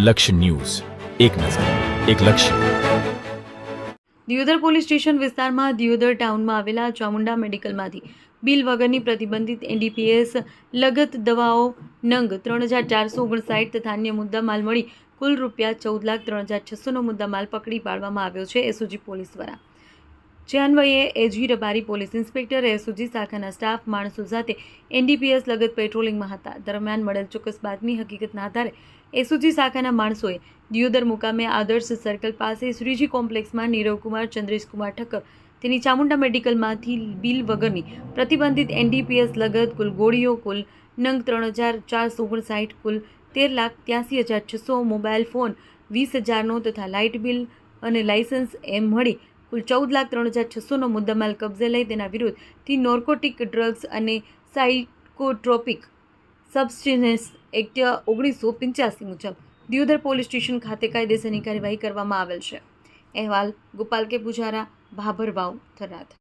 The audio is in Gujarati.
લક્ષ્ય ન્યૂઝ. એક નજર, એક લક્ષ્ય. દિયોદર પોલીસ સ્ટેશન વિસ્તારમાં દિયોદર ટાઉનમાં આવેલા ચામુંડા મેડિકલમાંથી બિલ વગરની પ્રતિબંધિત એનડીપીએસ લગત દવાઓ નંગ ત્રણ હજાર ચારસો ઓગણસાઠ તથા અન્ય મુદ્દામાલ મળી કુલ રૂપિયા ચૌદ લાખ ત્રણ હજાર છસોનો મુદ્દામાલ પકડી પાડવામાં આવ્યો છે એસઓજી પોલીસ દ્વારા. જે અન્વયે A G Rabari police inspector SOG શાખાના સ્ટાફ માણસો સાથે એનડીપીએસ લગત પેટ્રોલિંગમાં હતા. દરમિયાન મળેલ ચોક્કસ બાતમી હકીકતના આધારે એસઓજી શાખાના માણસોએ દિયોદર મુકામે આદર્શ સર્કલ પાસે શ્રીજી કોમ્પ્લેક્સમાં નીરવકુમાર ચંદ્રેશકુમાર ઠક્કર તેની ચામુંડા મેડિકલમાંથી બિલ વગરની પ્રતિબંધિત એનડીપીએસ લગત કુલ ગોળીઓ કુલ નંગ ત્રણ હજાર ચારસો ઓગણસાઠ, કુલ તેર લાખ ત્યાસી હજાર છસો મોબાઈલ ફોન, વીસ હજારનો તથા લાઇટ બિલ અને લાઇસન્સ એમ મળી કુલ ચૌદ લાખ ત્રણ હજાર છસોનો મુદ્દામાલ કબજે લઈ તેના વિરુદ્ધથી નોર્કોટિક ડ્રગ્સ અને સાઇકોટ્રોપિક સબસ્ટિનેસ એક્ટ ઓગણીસો પંચ્યાસી મુજબ દિયોદર પોલીસ સ્ટેશન ખાતે કાયદેસરની કાર્યવાહી કરવામાં આવેલ છે. અહેવાલ, ગોપાલ કે પૂજારા, ભાભર વાવ, થરાદ.